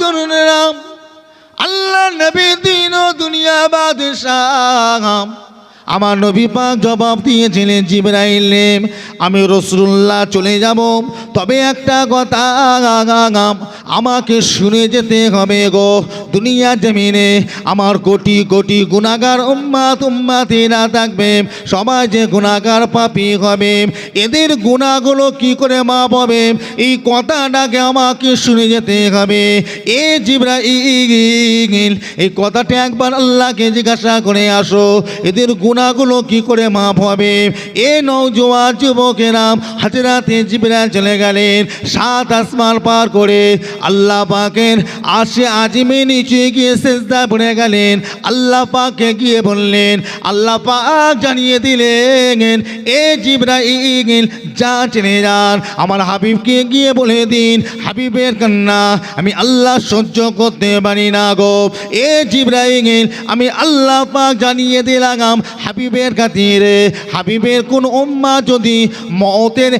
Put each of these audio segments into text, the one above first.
তরুণেরা আল্লাহ নবী দিন ও দুনিয়া বাদশাহ। আমার নবী পাক জবাব দিয়েছিলেন জিবরাইলে আমি রসুল্লাহ চলে যাব। তবে একটা কথা, আমাকে শুনে যেতে হবে গো। দুনিয়া জমিনে আমার কোটি কোটি গুণাগার উম্মাত উম্মাতিরা থাকবে। সবাই যে গুণাগার পাপি হবে, এদের গুণাগুলো কি করে মা পাবে এই কথাটাকে আমাকে শুনে যেতে হবে। এ জিব্রাইল, এই কথাটা একবার আল্লাহকে জিজ্ঞাসা করে আসো। এদের গুণাগুলো কি করে মাপ হবে? এ নৌজোয়া যুবকেরা হাজরাতে জিবরা চলে গেলেন, সাত আসমান পার করে। আল্লাহ পাকের আসে আজিমে নিচে গিয়ে সেজদা পড়ে গেলেন, আল্লাহ পাককে গিয়ে বললেন, আল্লাহ পাক জানিয়ে দিলেন, এ জিব্রাইল, যা চলে যান, আমার হাবিবকে গিয়ে বলে দিন, হাবিবের কান্না আমি আল্লাহ সহ্য করতে পারি না গো। এ জিব্রাইল, আমি আল্লাহ পাক জানিয়ে দিলাম হাবিবের খাতিরে হাবিবের কোন উম্মা যদি মতের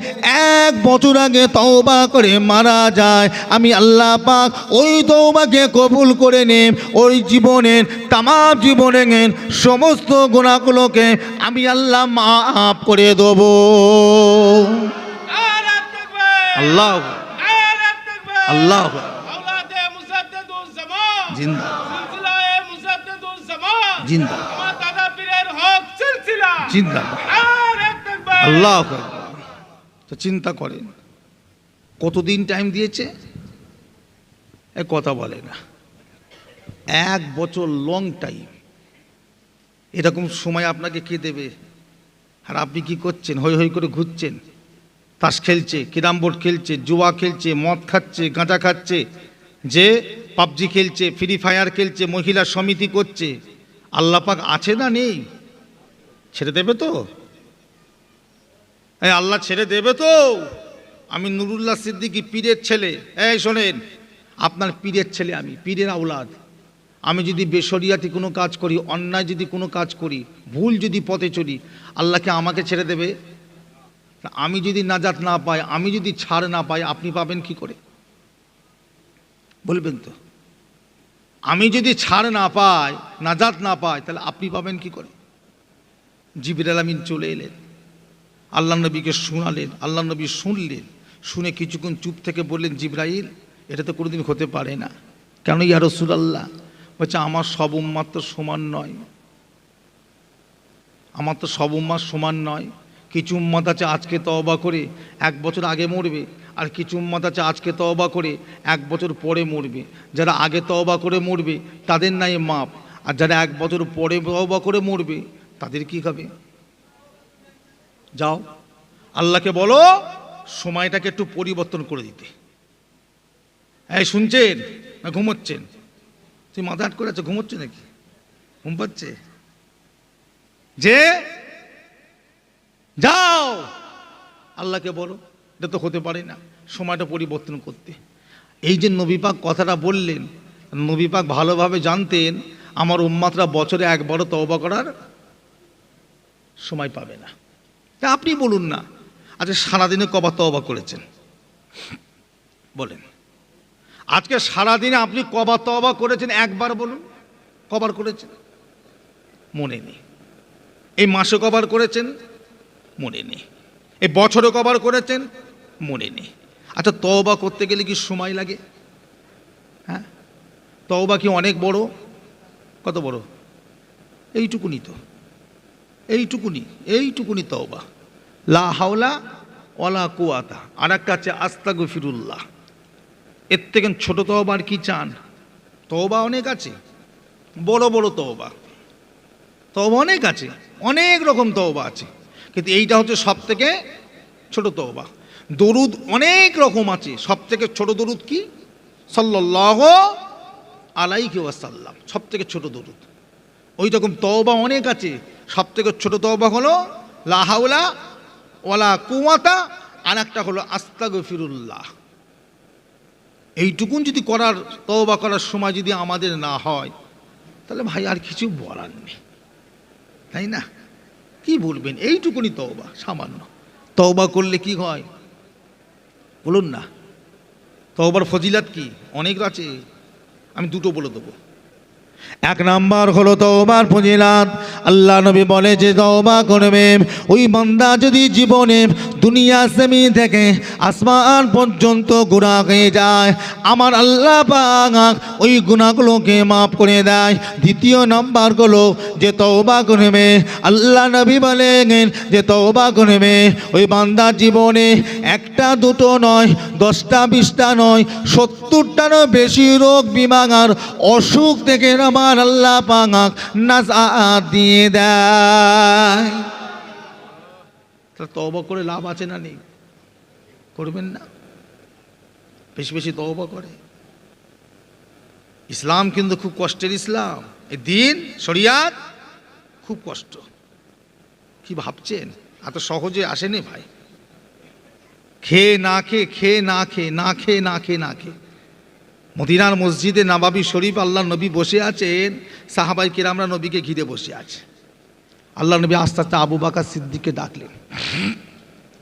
এক বছর আগে তওবা করে মারা যায় আমি আল্লাহ পাক ওই তওবাকে কবুল করে নেব ওই জীবনের তাম জীবনের সমস্ত গুণাগুলোকে আমি আল্লাহ মাফ করে দেবো। আল্লাহ আল্লাহ জিন্দা। জিন্দা। জিন্দা আল্লাহ তো চিন্তা করেন, কতদিন টাইম দিয়েছে? এ কথা বলে না। এক বছর লং টাইম এরকম সময় আপনাকে কে দেবে? আর আপনি কি করছেন? হই হই করে ঘুরছেন। তাস খেলছে, ক্যারাম বোর্ড খেলছে, জুয়া খেলছে, মদ খাচ্ছে, গাঁজা খাচ্ছে, যে পাবজি খেলছে, ফ্রি ফায়ার খেলছে, মহিলা সমিতি করছে, আল্লাপাক আছে না নেই? ছেড়ে দেবে তো? এই আল্লাহ ছেড়ে দেবে তো? আমি নুরুল্লাহ সিদ্দিকী পীরের ছেলে। এই শোনেন, আপনার পীরের ছেলে আমি, পীরের আওলাদ। আমি যদি বেসরিয়াতি কোনো কাজ করি, অন্যায় যদি কোনো কাজ করি, ভুল যদি পথে চলি আল্লাহকে আমাকে ছেড়ে দেবে? আমি যদি নাজাত না পাই, আমি যদি ছাড় না পাই, আপনি পাবেন কি করে? বলবেন তো। আমি যদি ছাড় না পাই, নাজাত না পাই, তাহলে আপনি পাবেন কি করে? জিবির আলমিন চলে এলেন। আল্লাহ নবীকে শোনালেন, আল্লাহ নবী শুনলেন, শুনে কিছুক্ষণ চুপ থেকে বললেন, জিব্রাইল, এটা তো কোনোদিন হতে পারে না। কেন ইয়া রসুলাল্লাহ? বলছে, আমার সব উম্মার তো সমান নয়। আমার তো সব উম্মার সমান নয়। কিছু উম্মাত আছে আজকে তওবা করে এক বছর আগে মরবে, আর কিছু উম্মাত আছে আজকে তওবা করে এক বছর পরে মরবে। যারা আগে তওবা করে মরবে, তাদের নাই মাপ। আর যারা এক বছর পরে তওবা করে মরবে তাদের কি হবে? যাও, আল্লাহকে বলো, সময়টাকে একটু পরিবর্তন করে দিতে। এই শুনছেন না ঘুমোচ্ছেন? তুই মাথা আট করে আছে, ঘুমোচ্ছে নাকি? ঘুম পাচ্ছে? যে, যাও, আল্লাহকে বলো, এটা তো হতে পারে না, সময়টা পরিবর্তন করতে। এই যে নবীপাক কথাটা বললেন নবীপাক ভালোভাবে জানতেন, আমার উম্মাতরা বছরে একবারও তওবা করার সময় পাবে না। তা আপনি বলুন না। আজকে সারাদিনে কবার তওবা করেছেন? বলেন। আজকে সারাদিনে আপনি কবার তওবা করেছেন? একবার বলুন। কবার করেছেন? মনে নেই। এই মাসে কবার করেছেন? মনে নেই। এই বছরে কবার করেছেন? মনে নেই। আচ্ছা তওবা করতে গেলে কি সময় লাগে? হ্যাঁ? তওবা কি অনেক বড়? কত বড়? এইটুকুনি তো। এইটুকুনি এইটুকুনি তওবা। লা হাওলা ওলা কুয়াতা আর একটা আছে আস্তা গফিরুল্লাহ এর থেকে ছোট তওবা আর কি চান? তওবা অনেক আছে। বড় বড় তওবা। তওবা অনেক আছে। অনেক রকম তওবা আছে। কিন্তু এইটা হচ্ছে সব থেকে ছোট তওবা। দরুদ অনেক রকম আছে। সব থেকে ছোট দরুদ কি? সাল্লাহ আলাইহি ওয়াসাল্লাম। সব থেকে ছোট দরুদ। ওই রকম তওবা অনেক আছে। সব থেকে ছোট তওবা হলো লাহাউলা ওয়ালা কুয়াতা আর একটা হলো আস্তাগফিরুল্লাহ। এইটুকুন যদি করার, তওবা করার সময় যদি আমাদের না হয়, তাহলে ভাই আর কিছু বলার নেই। তাই না? কি বলবেন? এইটুকুনি তওবা, সামান্য। তওবা করলে কি হয়? বলুন না। তওবার ফজিলাত কি? অনেক আছে। আমি দুটো বলে দেবো। এক নাম্বার হলো তওবার ফজিলাত। আল্লাহ নবী বলে যে, তওবা করবে। ওই বান্দা যদি জীবনে দুনিয়া জমি থেকে আসমান পর্যন্ত গুণা হয়ে যায়, আমার আল্লাহ পাক ওই গুণাগুলোকে মাফ করে দেয়। দ্বিতীয় নাম্বার হলো যে, তওবা করবে। আল্লাহ নবী বলেন যে, তওবা করবে। ওই বান্দার জীবনে একটা দুটো নয়, দশটা বিশটা নয়, সত্তরটারও বেশি রোগ বিমাগ আর অসুখ থেকে আমার আল্লাহ পাক নাজাত দিয়ে দেয়। তওবা করে লাভ আছে না নেই? করবেন না? বেশি বেশি তওবা করে। ইসলাম কিন্তু খুব কষ্টের ইসলাম। এই দিন, শরিয়াত খুব কষ্ট। কি ভাবছেন? এত সহজে আসেনি ভাই? খেয়ে না খেয়ে খেয়ে না খেয়ে না খেয়ে না খেয়ে না খেয়ে। মদিনার মসজিদে নাবাবি শরীফ আল্লাহ নবী বসে আছেন, সাহাবাই কিরামরা নবীকে ঘিরে বসে আছে। আল্লাহ নবী আস্তে আস্তে আবু বাকার সিদ্দিককে ডাকলেন।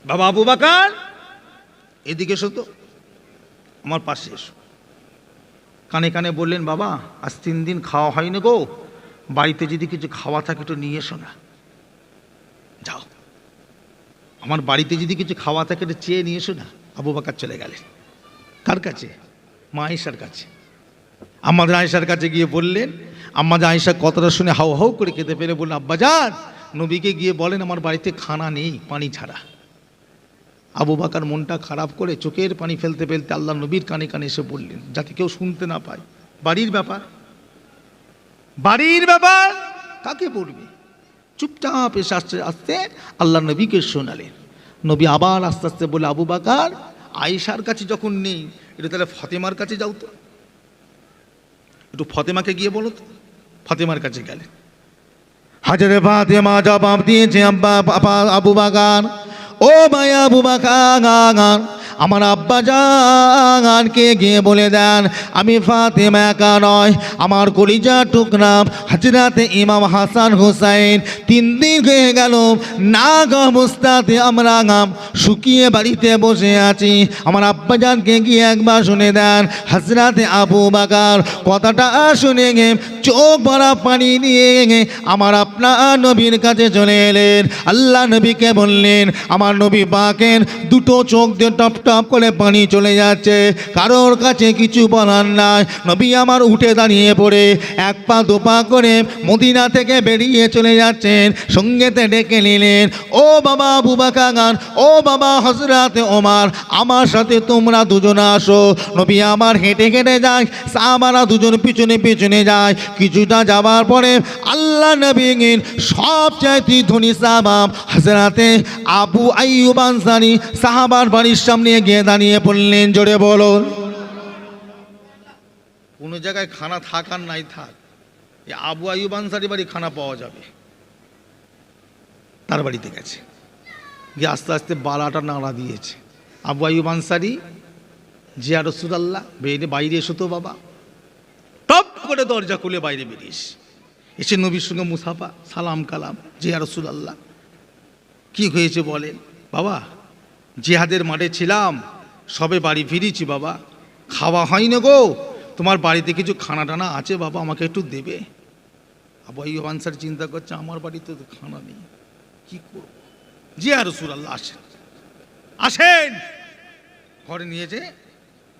বাবা আবু বাকার, এদিকে এসো তো, আমার পাশে এসো। কানে কানে বললেন, বাবা, আজ তিন দিন খাওয়া হয়নি গো, বাড়িতে যদি কিছু খাওয়া থাকে একটু নিয়ে এসো না। যাও। আমার বাড়িতে যদি কিছু খাওয়া থাকে একটু চেয়ে নিয়ে এসো না। আবু বাকার চলে গেলেন। কার কাছে? মা আয়েশার কাছে। আমাদের আয়েশার কাছে গিয়ে বললেন আমাদের আয়েশা কথাটা শুনে হাউ হাউ করে খেতে পেরে বললেন আব্বাজান নবীকে গিয়ে বলেন, আমার বাড়িতে খানা নেই, পানি ছাড়া। আবু বাকার মনটা খারাপ করে চোখের পানি ফেলতে ফেলতে আল্লাহ নবীর কানে কানে এসে বললেন, যাতে কেউ শুনতে না পায়। বাড়ির ব্যাপার? বাড়ির ব্যাপার? কাকে পড়বে চুপচাপ এসে আস্তে আস্তে আল্লাহ নবীকে শোনালেন। নবী আবার আস্তে আস্তে বলে আবু বাকার, আয়েশার কাছে যখন নেই একটু তাহলে ফাতেমার কাছে যাও তো। একটু ফতেমাকে গিয়ে বলো তো, ফতেমার কাছে গেলে। হাজারে ফাতেমা জবাব দিয়েছে আব্বা বাবা আবু বাগান। ও ভাই আবু বাগান আমার আব্বা জানকে গিয়ে বলে দেন, আমি ফাতেমা একা নয়, আমার কলিজা টুকরাম হাজরাতে ইমাম হাসান হুসাইন। তিন দিন হয়ে গেল, না অবস্থাতে আমরা গাম শুকিয়ে বাড়িতে বসে আছি। আমার আব্বা জানকে গিয়ে একবার শুনে দেন হাজরাতে আবু বাকার কথাটা শুনে গে ভরা পানি নিয়ে আমার আপনার নবীর কাছে চলে এলেন। আল্লাহ নবীকে বললেন, আমার নবী বাকের দুটো চোখ দিয়ে টপ টপ করে পানি চলে যাচ্ছে। কারোর কাছে কিছু বলার নাই। নবী আমার উঠে দাঁড়িয়ে পড়ে, এক পা দু পা করে মদিনা থেকে বেরিয়ে চলে যাচ্ছেন। সঙ্গেতে ডেকে নিলেন, ও বাবা বুবা কাগান ও বাবা হজরাতে ওমার, আমার সাথে তোমরা দুজন আসো। নবী আমার হেঁটে হেঁটে যায়, সাহাবারা দুজন পিছনে পিছনে যায়। কিছুটা যাওয়ার পরে আল্লাহ নবীন সব চাইতে ধনী সাহাবাব হজরাতে আবু আইয়ুব আনসারি সাহাবার বাড়ির সামনে গিয়ে দাঁড়িয়ে পড়লেন জোরে বলো কোনো জায়গায় খানা থাক আর নাই থাক। আবু আইয়ুব আনসারি বাড়ি খানা পাওয়া যাবে। তার বাড়িতে গেছে। গিয়ে আস্তে আস্তে বালাটা নাড়া দিয়েছে। আবু আইয়ুব আনসারি, জিয়া রসুলাল্লাহ বেরিয়ে বাইরে এসো তো বাবা। করে দরজা খুলে বাইরে বেরিয়েস এসে নবীর সঙ্গে মুসাফা, সালাম, কালাম জিয়া রসুলাল্লাহ। কি হয়েছে বলেন? বাবা, জিহাদের মাঠে ছিলাম, সবে বাড়ি ফিরেছি বাবা। খাওয়া হয়নি গো। তোমার বাড়িতে কিছু খানা টানা আছে বাবা, আমাকে একটু দেবে। আবু আইয়ুব আনসারি চিন্তা করছে, আমার বাড়িতে তো খানা নেই। কি করব? জি আর রসুলাল্লাহ, আসেন। আসেন! ঘরে নিয়ে যে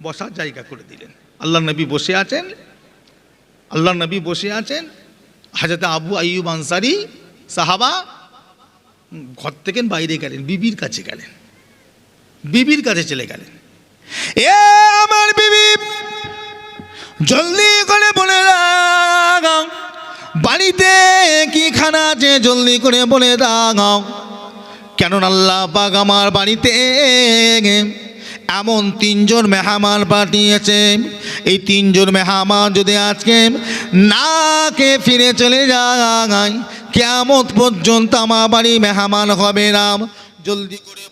বসার জায়গা করে দিলেন। আল্লাহ নবী বসে আছেন। আল্লাহ নবী বসে আছেন। হাজরত আবু আইয়ুব আনসারি সাহাবা ঘর থেকে বাইরে গেলেন, বিবির কাছে গেলেন। বিবির কাছে চলে গেলেন। এ আমার বিবি, জলদি করে বলে দাও বাড়িতে কি খানা আছে জলদি করে বলে দাও কেন আল্লাহ পাক আমার বাড়িতে এমন তিনজন মেহামান পাঠিয়েছে। এই তিনজন মেহমান যদি আজকে না কে ফিরে চলে যায় কেমন পর্যন্ত আমার বাড়ি মেহমান হবে না। জলদি করে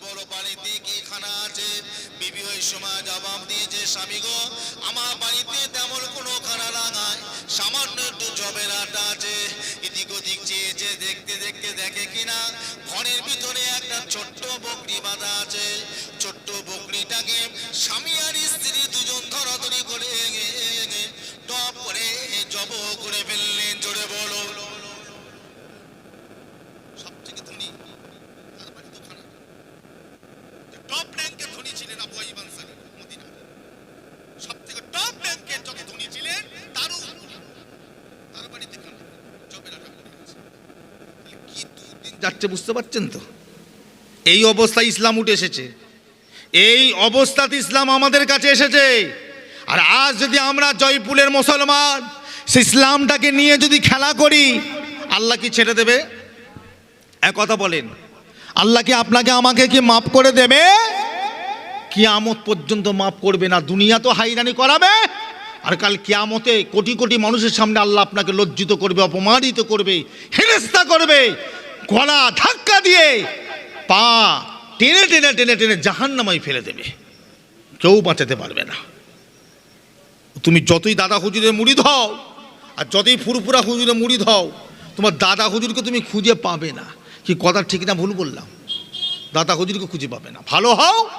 যাচ্ছে বুঝতে পারছেন তো? এই অবস্থায় ইসলাম উঠে এসেছে। এই অবস্থাতে ইসলাম আমাদের কাছে এসেছে। আর আজ যদি আমরা জয়পুরের মুসলমান সে ইসলামটাকে নিয়ে যদি খেলা করি, আল্লাহ কি ছেড়ে দেবে? এক কথা বলেন, আল্লাহ কি আপনাকে আমাকে কি মাফ করে দেবে? কিয়ামত পর্যন্ত মাফ করবে না, দুনিয়া তো হাইরানি করাবে। আর কাল কিয়ামতে কোটি কোটি মানুষের সামনে আল্লাহ আপনাকে লজ্জিত করবে, অপমানিত করবে, হেনস্থা করবে। গলা ধাক্কা দিয়ে পা টেনে টেনে টেনে টেনে জাহান্নামাই ফেলে দেবে। কেউ বাঁচাতে পারবে না। তুমি যতই দাদা হুজুরের মুড়ি ধাও আর যতই ফুরফুরা হুজুরের মুড়ি ধাও তোমার দাদা হুজুরকে তুমি খুঁজে পাবে না। কি কথা ঠিক না ভুল বললাম? দাদা হুজুরকে খুঁজে পাবে না। ভালো হও,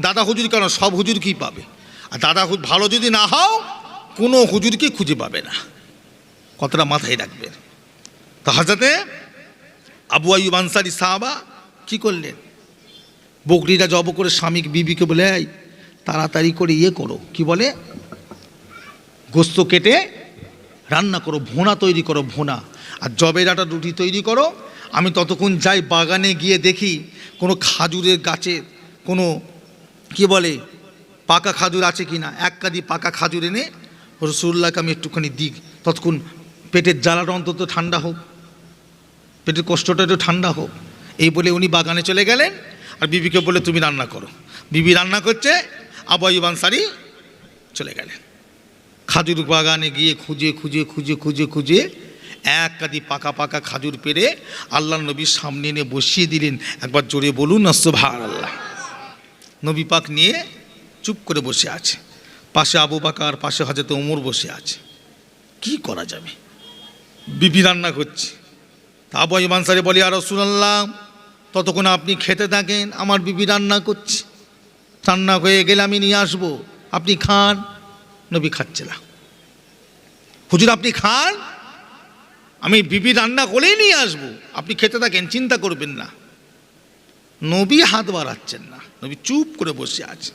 দাদা হুজুর কেন? সব হুজুরকেই পাবে। আর দাদা হুজুর ভালো যদি না হও, কোনো হুজুরকে খুঁজে পাবে না। কতটা মাথায় রাখবেন তা হাজাতে আবু আইব আনসারি সাহাবা কি করলেন? বকরিটা জব করে স্বামী বিবিকে বলে তাড়াতাড়ি করে ইয়ে করো। কি বলে? গোস্ত কেটে রান্না করো, ভোনা তৈরি করো, ভোনা। আর জবের আটা, রুটি তৈরি করো। আমি ততক্ষণ যাই, বাগানে গিয়ে দেখি কোনো খাজুরের গাছে কোনো, কি বলে, পাকা খাজুর আছে কি না এক কাদি পাকা খাজুর এনে রসুল্লাহকে আমি একটুখানি দিক ততক্ষণ পেটের জ্বালাটা অন্তত ঠান্ডা হোক। পেটের কষ্টটা একটু ঠান্ডা হোক। এই বলে উনি বাগানে চলে গেলেন আর বিবিকে বলে, তুমি রান্না করো। বিবি রান্না করছে আবু আইব আনসারি চলে গেলেন। খাজুর বাগানে গিয়ে খুঁজে খুঁজে খুঁজে খুঁজে খুঁজে এক কাদি পাকা পাকা খাজুর পেরে আল্লাহ নবীর সামনে এনে বসিয়ে দিলেন। একবার জোরে বলুন না আল্লাহ নবী পাক নিয়ে চুপ করে বসে আছে। পাশে আবু বাকার, পাশে হাজতে ওমর বসে আছে। কি করা যাবে? বিবি রান্না করছে। আবু আইব আনসারি বলি আর রসুলাল্লাহ, ততক্ষণ আপনি খেতে থাকেন, আমার বিবি রান্না করছে। রান্না হয়ে গেলে আমি নিয়ে আসব। আপনি খান। নবী খাচ্ছে না। হুজুর, আপনি খান? আমি বিবি রান্না করেই নিয়ে আসব। আপনি খেতে থাকেন, চিন্তা করবেন না। নবী হাত বাড়াচ্ছেন না। নবী চুপ করে বসে আছে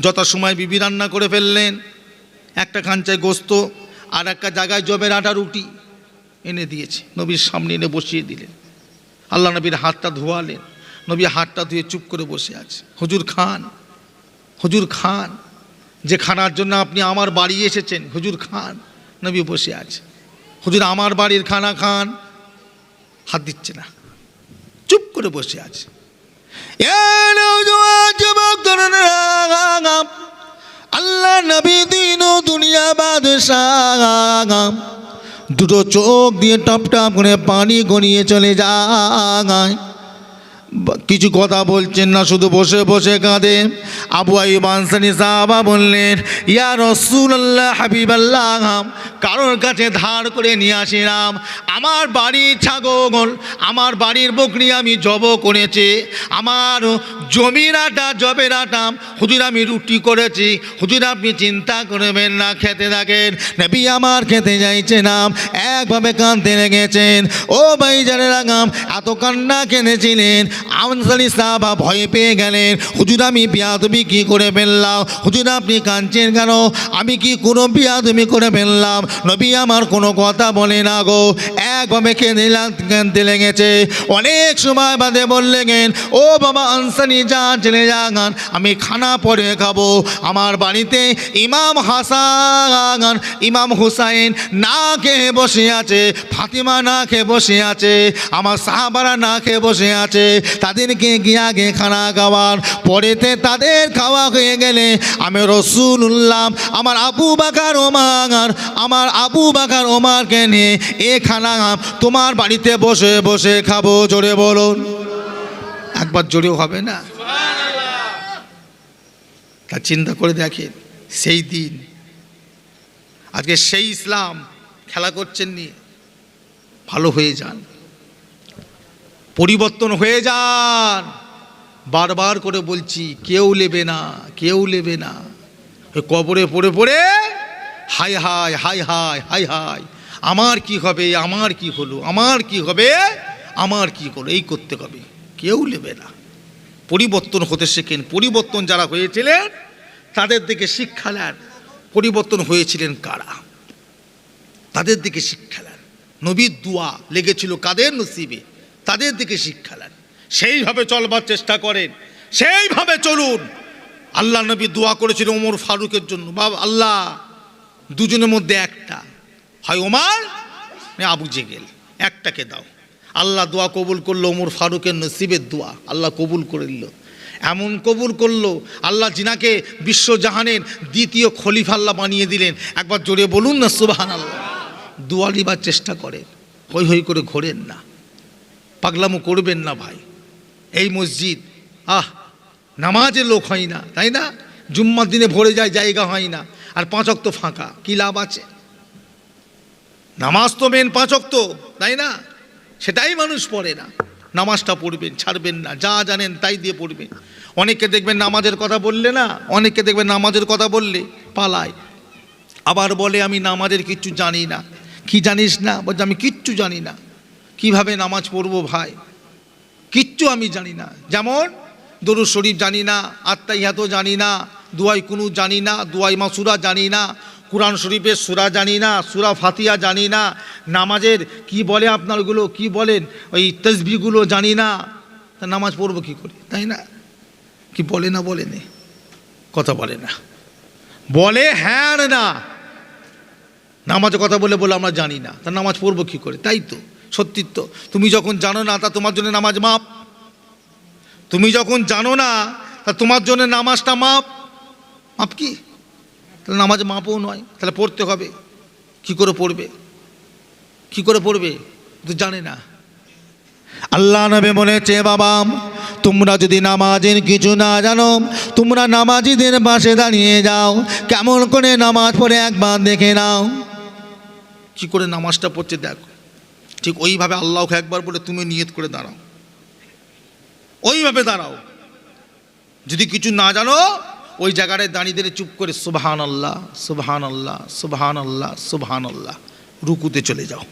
যত সময় বিবি রান্না করে ফেললেন, একটা খাঞ্চায় গোস্ত আর একটা জায়গায় জবের আটা রুটি। এনে দিয়েছে। নবীর সামনে এনে বসিয়ে দিলেন। আল্লাহ নবীর হাতটা ধোয়ালেন। নবী হাতটা ধুয়ে চুপ করে বসে আছে। হুজুর খান হুজুর খান, যে খানার জন্য আপনি আমার বাড়ি এসেছেন, হুজুর খান, নবী বসে আছে। হুজুর, আমার বাড়ির খানা খান। হাত দিচ্ছে না। চুপ করে বসে আছে। আল্লাহ নবী দিন দুনিয়া বাদশাহ দুটো চোখ দিয়ে টপ টপ করে পানি গড়িয়ে চলে যায়। কিছু কথা বলছেন না, শুধু বসে বসে কাঁদে। আবু আইব আনসানি সাহাবা বললেন, ইয়া রসুল্লাহ হাবিবাল্লাহ, কারোর কাছে ধার করে নিয়ে আসিলাম। আমার বাড়ির ছাগল, আমার বাড়ির বকরি আমি জব করেছি। আমার জমির আটা, জবের আটা, হুজুর আমি রুটি করেছি। হুজুর আপনি চিন্তা করবেন না, খেতে থাকেন। নবী আমার খেতে যাইছে না, একভাবে কাঁদতে লেগেছেন। ও ভাই জানে রাগাম এত কান্না কেঁদেছিলেন। আনসারি সাহাবা ভয় পেয়ে গেলেন। হুজুর, আমি বিয়াদবি কি করে ফেললাম? হুজুর, আপনি কাঁদছেন কেন? আমি কি কোনো বিয়াদবি করে ফেললাম? নবী আমার কোনো কথা বলে না গো। একভাবে কাঁদতে লেগেছে। অনেক সময় বাদে বললেন ও বাবা আনসানি যা চলে যান আমি খানা পরে খাব। আমার বাড়িতে ইমাম হাসান, ইমাম হুসাইন না খেয়ে বসে আছে, ফাতিমা না খেয়ে বসে আছে, আমার সাহাবারা না খেয়ে বসে আছে, তাদেরকে গিয়ে আগে খানা খাওয়ার পরেতে তাদের খাওয়া হয়ে গেলে আমি রসুল্লাহ আমার আবু বাকার ওমার, আমার আবু বাকার ওমারকে নিয়ে এ খানা তোমার বাড়িতে বসে বসে খাব, জোরে বলুন। একবার জোরেও হবে না? তা চিন্তা করে দেখেন, সেই দিন। আজকে সেই ইসলাম খেলা করছেন নিয়ে ভালো হয়ে যান। পরিবর্তন হয়ে যান। বারবার করে বলছি, কেউ নেবে না, কেউ নেবে না। কবরে পড়ে পড়ে হাই হাই হাই হাই হাই হাই। আমার কি হবে, আমার কি হলো, আমার কি হবে, আমার কি হলো, এই করতে হবে। কেউ নেবে না। পরিবর্তন হতে শেখেন। পরিবর্তন যারা হয়েছিলেন, তাদের দিকে শিক্ষা নেন। পরিবর্তন হয়েছিলেন কারা? তাদের দিকে শিক্ষা নেন। নবীর দোয়া লেগেছিল কাদের নসিবে? তাদের দিকে শিক্ষা নেন। সেইভাবে চলবার চেষ্টা করেন। সেইভাবে চলুন। আল্লাহ নবী দোয়া করেছিল ওমর ফারুকের জন্য। বাবা, আল্লাহ, দুজনের মধ্যে একটা। হয় ওমার আবু জেগেল, একটাকে দাও। আল্লাহ দোয়া কবুল করল ওমর ফারুকের নসিবের দোয়া, আল্লাহ কবুল করে দিল এমন কবুল করল, আল্লাহ জিনাকে বিশ্বজাহানের দ্বিতীয় খলিফা আল্লাহ বানিয়ে দিলেন। একবার জোরে বলুন না সুবাহান আল্লাহ দোয়া নিবার চেষ্টা করেন, হই হই করে ঘোরেন না। পাগলামো করবেন না ভাই। এই মসজিদ, আহ, নামাজে লোক হয় না, তাই না? জুম্মার দিনে ভরে যায়, জায়গা হয় না। আর পাঁচ অক্ত ফাঁকা, কী লাভ আছে? নামাজ তো মেন পাঁচ অক্ত, তাই না? সেটাই মানুষ পড়ে না। নামাজটা পড়বেন, ছাড়বেন না, যা জানেন তাই দিয়ে পড়বেন। অনেকে দেখবেন নামাজের কথা বললে না অনেকে দেখবেন নামাজের কথা বললে পালায়। আবার বলে, আমি নামাজের কিচ্ছু জানি না। কি জানিস না? বলছে, আমি কিচ্ছু জানি না। কীভাবে নামাজ পড়ব ভাই? কিচ্ছু আমি জানি না। যেমন, দরুদ শরীফ জানি না আত্মাইহাতো জানি না দুয়াই কুনু জানি না দুয়াই মাসুরা জানি না কোরআন শরীফের সুরা জানি না, সুরা ফাতিয়া জানি না, নামাজের কি বলে আপনার ওগুলো কি বলেন, ওই তসবিগুলো জানি না, তা নামাজ পড়ব কি করে, তাই না? কি বলে না বলে নে? কথা বলে না। বলে হ্যাঁ না। নামাজের কথা বলে বলে আমরা জানি না, তা নামাজ পড়ব কি করে? তাই তো, সত্যি তো। তুমি যখন জানো না, তা তোমার জন্য নামাজ মাপ তুমি যখন জানো না, তা তোমার জন্য নামাজটা মাপ মাপ কি? তাহলে নামাজ মাপও নয় তাহলে পড়তে হবে। কি করে পড়বে? কি করে পড়বে? তো জানে না। আল্লাহ নবে বলেছে বাবা তোমরা যদি নামাজের কিছু না জানো তোমরা নামাজিদের পাশে দাঁড়িয়ে যাও। কেমন করে নামাজ পড়ে একবার দেখে নাও। কি করে নামাজটা পড়ছে দেখো। ঠিক ওইভাবে আল্লাহকে একবার বলে তুমি নিয়ত করে দাঁড়াও। ওইভাবে দাঁড়াও। যদি কিছু না জানো ওই জায়গাটায় দাঁড়িয়ে দিলে চুপ করে সুবহান আল্লাহ সুবহান আল্লাহ সুবহান আল্লাহ সুবহান আল্লাহ রুকুতে চলে যাও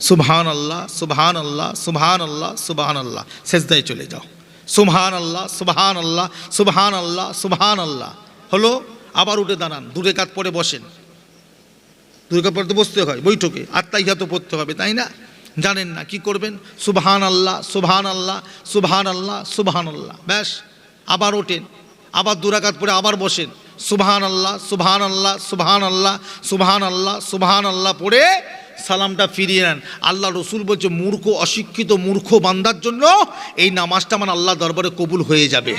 সুবহান আল্লাহ সুবহান আল্লাহ সুবহান আল্লাহ সুবহান আল্লাহ সেজদায় চলে যাও সুবহান আল্লাহ সুবহান আল্লাহ সুবহান আল্লাহ সুবহান আল্লাহ হলো আবার উঠে দাঁড়ান দূরে কাত পরে বসেন দুর্গা তো বসতে হয় বৈঠকে আত্মাই তো পড়তে হবে তাই না জানেন না কি করবেন সুবহান আল্লাহ সুবহান আল্লাহ সুবহান আল্লাহ সুবহান আল্লাহ ব্যাস আবার ওঠেন আবার দুরাকাত পরে আবার বসেন। সুবহান আল্লাহ সুবহান আল্লাহ সুবহান আল্লাহ সুবহান আল্লাহ সুবহান আল্লাহ পড়ে সালামটা ফিরিয়ে নেন। আল্লাহ রসুল বলছে, মূর্খ, অশিক্ষিত মূর্খ বান্দার জন্য এই নামাজটা আমার আল্লাহ দরবারে কবুল হয়ে যাবে।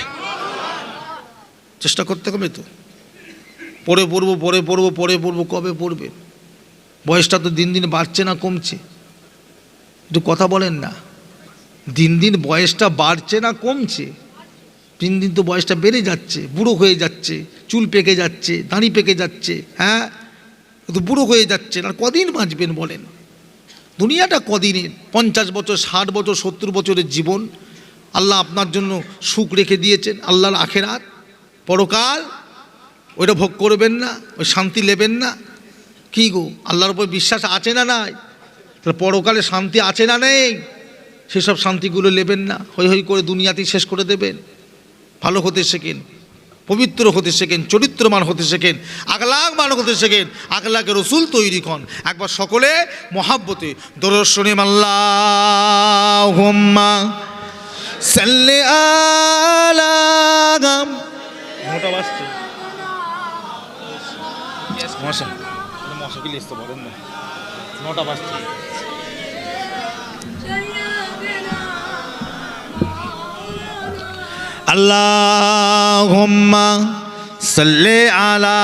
চেষ্টা করতে হবে তো। পরে পড়ব পরে পড়ব পরে পড়ব, কবে পড়বে? বয়সটা তো দিন দিন বাড়ছে না কমছে? একটু কথা বলেন না। দিন দিন বয়সটা বাড়ছে না কমছে? দিন দিন তো বয়সটা বেড়ে যাচ্ছে, বুড়ো হয়ে যাচ্ছে, চুল পেকে যাচ্ছে, দাঁড়ি পেকে যাচ্ছে হ্যাঁ? তো বুড়ো হয়ে যাচ্ছে, আর কদিন বাঁচবেন বলেন? দুনিয়াটা কদিনের? পঞ্চাশ বছর, ষাট বছর, সত্তর বছরের জীবন। আল্লাহ আপনার জন্য সুখ রেখে দিয়েছেন, আল্লাহর আখেরাত। পরকাল ওইটা ভোগ করবেন না, ওই শান্তি নেবেন না। কি গো, আল্লাহর উপর বিশ্বাস আছে না নাই? তাহলে পরকালে শান্তি আছে না নেই? সেসব শান্তিগুলো নেবেন না। হই হই করে দুনিয়াতেই শেষ করে দেবেন। ভালো হতে শেখেন, পবিত্র হতে শেখেন চরিত্রমান হতে শেখেন আগলাগ মান হতে শেখেন আগলাগে রসুল তৈরি কন একবার সকলে মহাব্বতে, দর্শনে মাল্লাহ সাল্লে নটা বাজছে আল্লাহুম্মা সাল্লি আলা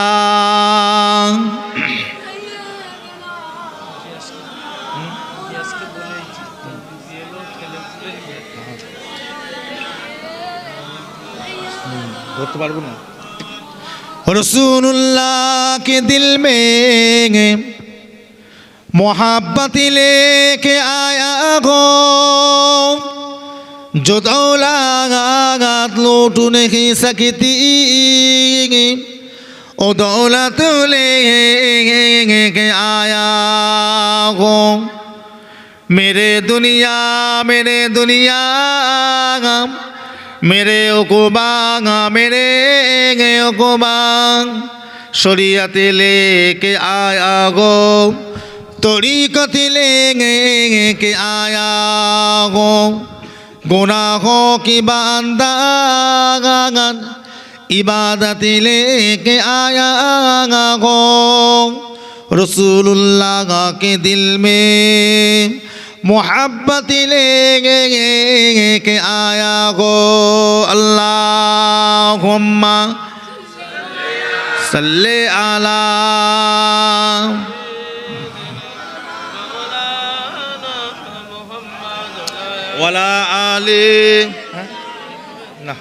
ধরতে পারবো না रसूलुल्लाह के दिल में मोहब्बत लेके आया हो जो दौलत लूट नहीं सकती ओ दौलत लेके आया हो मेरे दुनिया मेरे दुनिया मेरे ओकुबांग मेरे ओकुबांग शरीयत लेके आया गो तरीकत लेके आया हो গুনাহ কি বান্দা ইবাদতি লেকে আয়া গো রসুল্লাগাকে দিল মে মোহাব্বতি কে আয়া গো আল্লাহ সাল্লে আলা আলে না।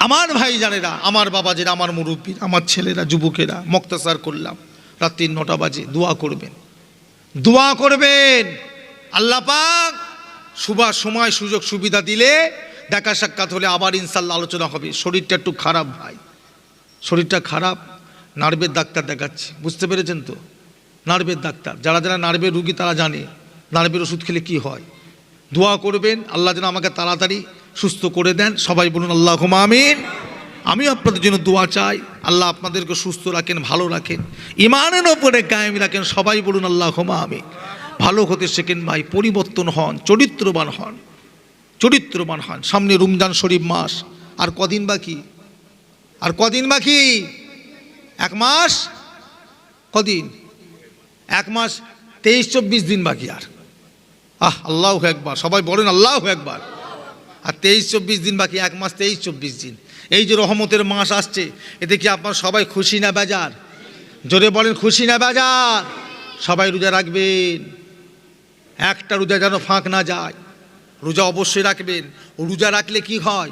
আমার ভাই জানেরা আমার বাবা যেরা আমার মুরব্বী আমার ছেলেরা, যুবকেরা, মক্তাসার করলাম। রাত্রি নটা বাজে, দোয়া করবেন। দোয়া করবেন। আল্লাহ পাক সুবা সময়, সুযোগ, সুবিধা দিলে দেখা সাক্ষাৎ হলে আবার ইনশাল্লাহ আলোচনা হবে। শরীরটা একটু খারাপ ভাই। শরীরটা খারাপ, নার্ভের ডাক্তার দেখাচ্ছে। বুঝতে পেরেছেন তো? নার্ভের ডাক্তার। যারা যারা নার্ভের রুগী তারা জানে। নার্ভের ওষুধ খেলে কি হয়? দোয়া করবেন, আল্লাহ যেন আমাকে তাড়াতাড়ি সুস্থ করে দেন। সবাই বলুন আল্লাহ আমিন। আমি আপনাদের জন্য দোয়া চাই, আল্লাহ আপনাদেরকে সুস্থ রাখেন, ভালো রাখেন ইমানের ওপরে কায়েম রাখেন, সবাই বলুন আল্লাহ আমিন। ভালো হতে শেখেন ভাই, পরিবর্তন হন, চরিত্রবান হন চরিত্রবান হন। সামনে রমজান শরীফ মাস, আর কদিন বাকি? আর কদিন বাকি? এক মাস? কদিন? এক মাস, তেইশ, চব্বিশ দিন বাকি আর। আহ, আল্লাহ একবার সবাই বলেন আল্লাহ একবার আর তেইশ চব্বিশ দিন বাকি, এক মাস তেইশ চব্বিশ দিন। এই যে রহমতের মাস আসছে, এতে কি আপনার সবাই খুশি না বেজার? জোরে বলেন, খুশি না বেজার? সবাই রোজা রাখবেন। একটা রোজা যেন ফাঁক না যায়। রোজা অবশ্যই রাখবেন। রোজা রাখলে কি হয়?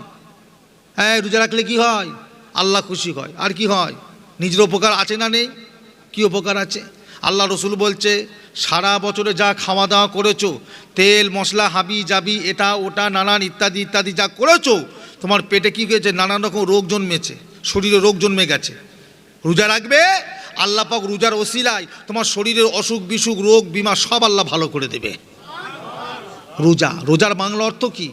হ্যাঁ রোজা রাখলে কি হয়? আল্লাহ খুশি হয়। আর কি হয়? নিজের উপকার আছে না নেই? কি উপকার আছে? আল্লাহ রসুল বলছে সারা বছরে যা খাওয়া দাওয়া করেছ, তেল, মশলা, হাবি, জাবি, এটা, ওটা, নানান ইত্যাদি ইত্যাদি যা করেছ, তোমার পেটে কী হয়েছে নানান রকম রোগ জন্মেছে, শরীরে রোগ জন্মে গেছে। রোজা রাখবে? আল্লাহ পাক রোজার ওসিলায় তোমার শরীরের অসুখ, বিসুখ, রোগ, বিমা সব আল্লাহ ভালো করে দেবে। রোজা, রোজার বাংলা অর্থ কি?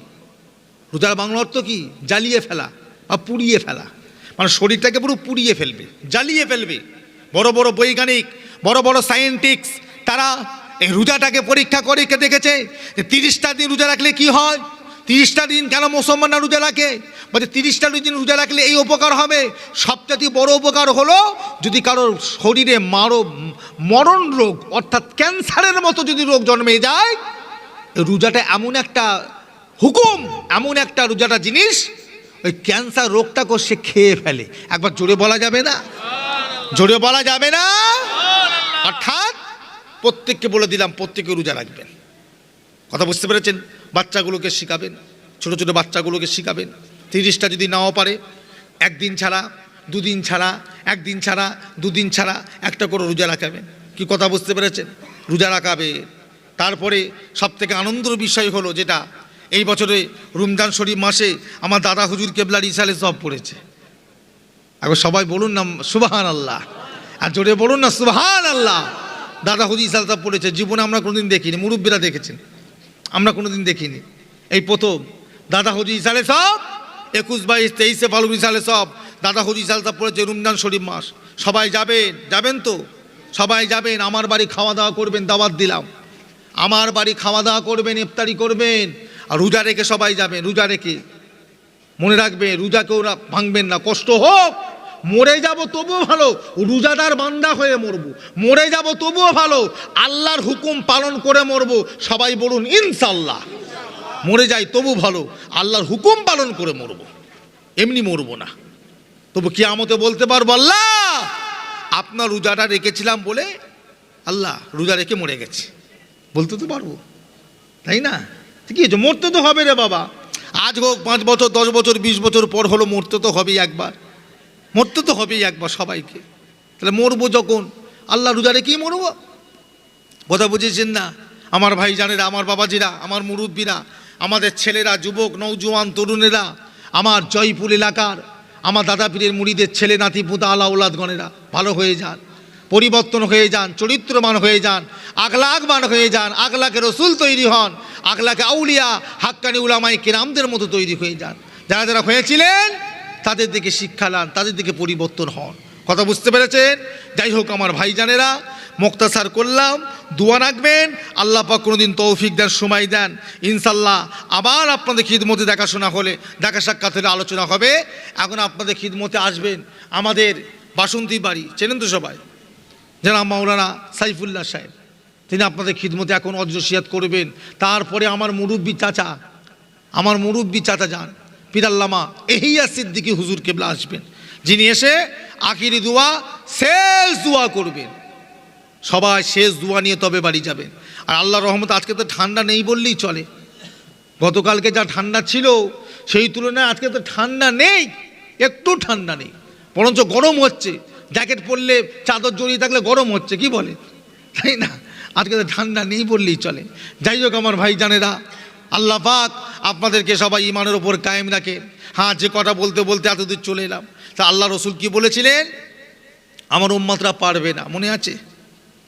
রোজার বাংলা অর্থ কি? জ্বালিয়ে ফেলা বা পুড়িয়ে ফেলা। মানে শরীরটাকে পুরো পুড়িয়ে ফেলবে, জ্বালিয়ে ফেলবে। বড় বড় বৈজ্ঞানিক, বড় বড় সায়েন্টিক্স তারা এই রোজাটাকে পরীক্ষা করে দেখেছে? যে তিরিশটা দিন রোজা রাখলে কি হয়? তিরিশটা দিন কেন মুসলমানরা রোজা রাখে? বলছে তিরিশটা দিন রোজা রাখলে এই উপকার হবে। সবচেয়ে বড় উপকার হলো যদি কারোর শরীরে মারো, মরণ রোগ, অর্থাৎ ক্যান্সারের মতো যদি রোগ জন্মে যায়, রোজাটা এমন একটা হুকুম, এমন একটা রোজাটা জিনিস, ওই ক্যান্সার রোগটাকে সে খেয়ে ফেলে। একবার জোরে বলা যাবে না? জোরে বলা যাবে না? অর্থাৎ প্রত্যেককে বলে দিলাম, প্রত্যেকে রোজা রাখবেন। কথা বুঝতে পেরেছেন? বাচ্চাগুলোকে শিখাবেন, ছোট ছোট বাচ্চাগুলোকে শিখাবেন। তিরিশটা যদি নাও পারে, একদিন ছাড়া, দুদিন ছাড়া, একদিন ছাড়া, দুদিন ছাড়া, একটা করে রোজা রাখাবেন। কি কথা বুঝতে পেরেছেন? রোজা রাখাবে তারপরে সব থেকে আনন্দের বিষয় হলো যেটা, এই বছরে রমজান শরীফ মাসে আমার দাদা হুজুর কেবলার ইসালে সব পড়েছে। এখন সবাই বলুন না সুবাহান আল্লাহ আর জোরে বলুন না সুবাহান আল্লাহ দাদা হুজুর ইসাল সব পড়েছে, জীবনে আমরা কোনোদিন দেখিনি, মুরব্বীরা দেখেছেন। আমরা কোনোদিন দেখিনি। এই প্রথম, দাদা হুজুর সালে সব একুশ, বাইশ, তেইশে ফাল্গুন সালে সব দাদা হুজুর ইসাল সব পড়েছে রমজান শরীফ মাস। সবাই যাবেন যাবেন তো? সবাই যাবেন, আমার বাড়ি খাওয়া দাওয়া করবেন, দাওয়াত দিলাম। আমার বাড়ি খাওয়া দাওয়া করবেন, ইফতারি করবেন, আর রোজা রেখে সবাই যাবেন, রোজা রেখে। মনে রাখবে রোজাকে ওরা ভাঙবেন না, কষ্ট হোক মরে যাব তবুও ভালো, রোজাদার বান্দা হয়ে মরবো। মরে যাব তবুও ভালো, আল্লাহর হুকুম পালন করে মরব, সবাই বলুন ইনশাল্লাহ মরে যাই তবু ভালো, আল্লাহর হুকুম পালন করে মরব। এমনি মরবো না। তবু কি আমতে বলতে পারব, আল্লাহ, আপনার রোজাটা রেখেছিলাম বলে আল্লাহ রোজা রেখে মরে গেছে। বলতে তো পারব। তাই না? কি মরতে তো হবে রে বাবা। আজ হোক পাঁচ বছর, দশ বছর, বিশ বছর পর হলো, মরতে তো হবেই একবার। মরতে তো হবেই একবার সবাইকে। তাহলে মরবো যখন? আল্লাহ রোজা রেখেই মরবো? কথা বুঝেছেন না? আমার ভাই জানেরা আমার বাবাজিরা, আমার মুরব্বীরা, আমাদের ছেলেরা, যুবক নৌজওয়ান তরুণেরা, আমার জয়পুর এলাকার, আমার দাদা পীরের মুড়িদের ছেলে, নাতি, পুতা, আলা, ওলাদগণেরা, ভালো হয়ে যান, পরিবর্তন হয়ে যান চরিত্রমান হয়ে যান আগলাগবান হয়ে যান আগলাকে রসুল তৈরি হন আগলাকে আউলিয়া, হাক্কানি উলামাই কেরামদের মতো তৈরি হয়ে যান। যারা যারা হয়েছিলেন তাদের দিকে শিক্ষা লান তাদের দিকে পরিবর্তন হন। কথা বুঝতে পেরেছেন? যাই হোক, আমার ভাইজানেরা, মুক্তাসার করলাম। দোয়া রাখবেন। আল্লাহ পাক কোনোদিন তৌফিক দেন সময় দেন। ইনশাল্লাহ আবার আপনাদের খিদমতে দেখাশোনা হলে, দেখা সাক্ষাৎ হলে আলোচনা হবে। এখন আপনাদের খিদমতে আসবেন আমাদের বাসন্তী বাড়ি। চেনেন তো সবাই? যারা মাওলানা সাইফুল্লাহ সাহেব, তিনি আপনাদের খিদমতে এখন অজসিয়াত করবেন। তারপরে আমার মুরব্বী চাচা, আমার মুরব্বী চাচা যান। পিরাল্লামা এহিয়া সিদ্দিকি হুজুর কেবলা আসবেন। যিনি এসে আখিরি দোয়া, শেষ দোয়া করবেন। সবাই শেষ দোয়া নিয়ে তবে বাড়ি যাবেন। আর আল্লাহ রহমত, আজকে তো ঠান্ডা নেই বললেই চলে। গতকালকে যা ঠান্ডা ছিল, সেই তুলনায় আজকে তো ঠান্ডা নেই, একটু ঠান্ডা নেই। বরঞ্চ গরম হচ্ছে। জ্যাকেট পরলে চাদর জড়িয়ে থাকলে গরম হচ্ছে, কি বলে? তাই না? আজকে তো ঠান্ডা নেই বললেই চলে। যাই হোক, আমার ভাই জানেরা আল্লাহ পাক আপনাদেরকে সবাই ইমানের ওপর কায়েম রাখে। হ্যাঁ যে কটা বলতে বলতে এতদূর চলে এলাম। তা আল্লাহ রসুল কি বলেছিলেন? আমার উম্মাতরা পারবে না। মনে আছে?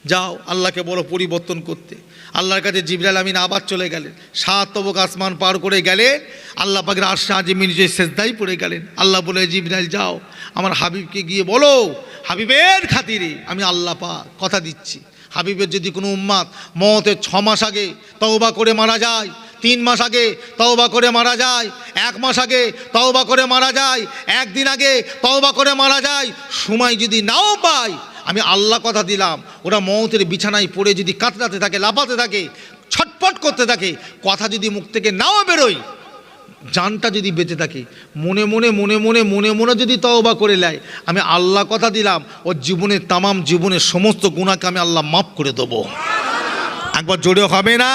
যাও, আল্লাহকে বড় পরিবর্তন করতে। আল্লাহর কাছে জিবরাল আমিন আবার চলে গেলেন। সাত তবক আসমান পার করে গেলেন। আল্লাহ পাকের আশা আজিমি নিজে শেষদাই পড়ে গেলেন। আল্লাহ বলে, জিবরাইল, যাও। আমার হাবিবকে গিয়ে বলো, হাবিবের খাতিরে আমি আল্লাহ পাক কথা দিচ্ছি। হাবিবের যদি কোনো উম্মাদ মতের ছ মাস আগে তওবা করে মারা যায় তিন মাস আগে তওবা করে মারা যায়, এক মাস আগে তওবা করে মারা যায়, একদিন আগে তওবা করে মারা যায়, সময় যদি নাও পায়, আমি আল্লাহ কথা দিলাম, ওরা মৌতের বিছানায় পড়ে যদি কাতরাতে থাকে, লাফাতে থাকে, ছটপট করতে থাকে, কথা যদি মুখ থেকে নাও বেরোয়, জানটা যদি বেঁচে থাকে, মনে মনে মনে মনে মনে মনে যদি তওবা করে নেয়, আমি আল্লাহ কথা দিলাম, ওর জীবনের তামাম জীবনের সমস্ত গুণাকে আমি আল্লাহ মাফ করে দেবো। একবার জোরে হবে না?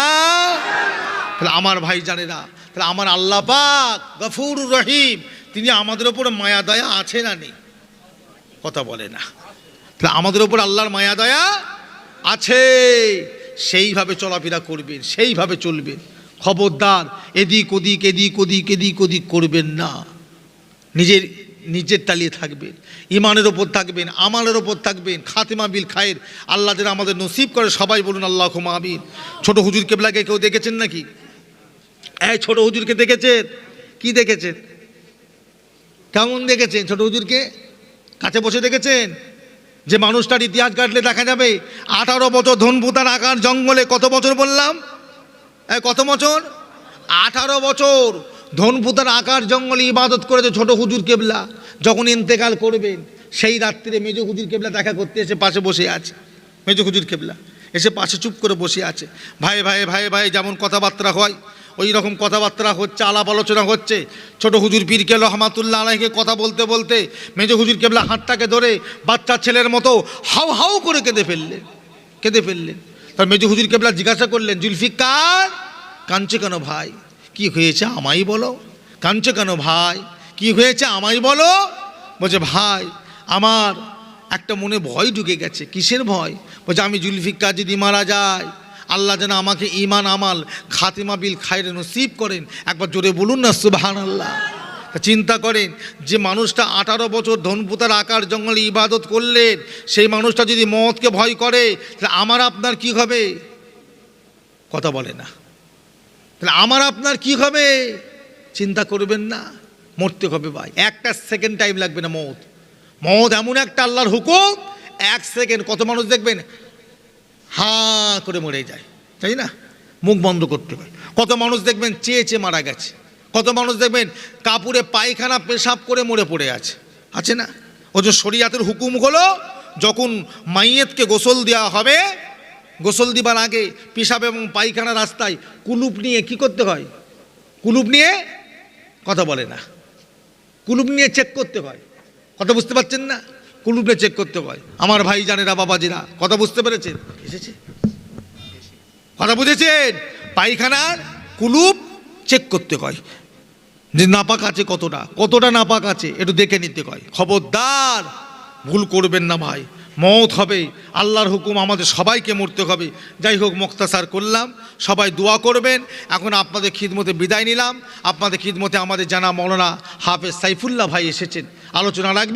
তাহলে আমার ভাই জানে না তাহলে আমার আল্লাহ পাক গফুর রহিম, তিনি আমাদের ওপর মায়া, দয়া আছে না নেই? কথা বলে না। তাহলে আমাদের ওপর আল্লাহর মায়া, দয়া আছে। সেইভাবে চলাফেরা করবেন, সেইভাবে চলবেন। খবরদার, এদিক ওদিক এদিক ওদিক এদিক ওদিক করবেন না। নিজের নিজের তালিয়ে থাকবেন, ইমানের ওপর থাকবেন আমানের ওপর থাকবেন, খাতেমা বিল খায়ের, আল্লাহ যেন আমাদের নসিব করে, সবাই বলুন আল্লাহ আমিন। ছোট হুজুর কেবলাকে কেউ দেখেছেন নাকি? এই ছোট হুজুরকে দেখেছেন? কি দেখেছেন? কেমন দেখেছেন ছোট হুজুরকে? কাছে বসে দেখেছেন? যে মানুষটার ইতিহাস কাটলে দেখা যাবে, আঠারো বছর ধনপুতার আকার জঙ্গলে কত বছর বললাম? কত বছর? আঠারো বছর ধনপুতার আকার জঙ্গলে ইবাদত করেছে ছোট হুজুর কেবলা, যখন ইন্তেকাল করবেন, সেই রাত্রিরে মেজ হুজুর কেবলা দেখা করতে এসে পাশে বসে আছে। মেজ হুজুর কেবলা, এসে পাশে চুপ করে বসে আছে। ভাই ভাই ভাই ভাই, যেমন কথাবার্তা হয় ওই রকম কথাবার্তা হচ্ছে, আলাপ আলোচনা হচ্ছে। ছোট হুজুর পীরকে রহমাতুল্লাহ আলাইকে কথা বলতে বলতে মেজ হুজুর কেবলা হাতটাকে ধরে বাচ্চা ছেলের মতো হাউ হাউ করে কেঁদে ফেললেন কেঁদে ফেললেন। তার মেজ হুজুর কেবলা জিজ্ঞাসা করলেন, জুলফিকার, কাঁদছে কেন ভাই? কি হয়েছে আমাই বলো? কাঁদছে কেন ভাই? কি হয়েছে আমাই বলো? বলছে, ভাই, আমার একটা মনে ভয় ঢুকে গেছে। কিসের ভয়? বলছে, আমি জুলফিকার যদি মারা যায় আল্লাহ যেন আমাকে ইমান আমাল, খাতিমা বিল খায়রে নসিব করেন। একবার জোরে বলুন না সুবাহান আল্লাহ চিন্তা করেন, যে মানুষটা আঠারো বছর ধনপুতার আকার জঙ্গলে ইবাদত করলেন সেই মানুষটা যদি মতকে ভয় করে, তাহলে আমার আপনার কি হবে? কথা বলে না। তাহলে আমার আপনার কি হবে? চিন্তা করবেন না, মরতে হবে ভাই। একটা সেকেন্ড টাইম লাগবে না মত মত এমন একটা আল্লাহর হুকুম, এক সেকেন্ড কত মানুষ দেখবেন হাঁ করে মরে যায়, তাই না? মুখ বন্ধ করতে হয় কত মানুষ দেখবেন চেয়ে চেয়ে মারা গেছে। কত মানুষ দেখবেন কাপুরে পায়খানা পেশাব করে মরে পড়ে আছে। আছে না? ও যে শরিয়াতের হুকুম হলো, যখন মাইয়েতকে গোসল দেওয়া হবে, গোসল দিবার আগে পেশাব এবং পায়খানা রাস্তায় কুলুপ নিয়ে কি করতে হয়? কুলুপ নিয়ে কথা বলে না। কুলুপ নিয়ে চেক করতে হয়। কথা বুঝতে পারছেন না? কুলুপ চেক করতে হয়। আমার ভাই জানেরা বাবাজিরা। কথা বুঝতে পেরেছেন? এসেছে। কথা বুঝেছেন? পায়খানার কুলুপ চেক করতে হয়। যে নাপাক আছে কতটা? কতটা নাপাক আছে? একটু দেখে নিতে হয়। খবরদার ভুল করবেন না ভাই। মত হবে। আল্লাহর হুকুম আমাদের সবাইকে মরতে হবে। যাই হোক মুক্তাসার করলাম। সবাই দোয়া করবেন। এখন আপনাদের খিদমতে বিদায় নিলাম। আপনাদের খিদমতে আমাদের জানা মৌলানা হাফেজ সাইফুল্লাহ ভাই এসেছেন। আলোচনা রাখবেন।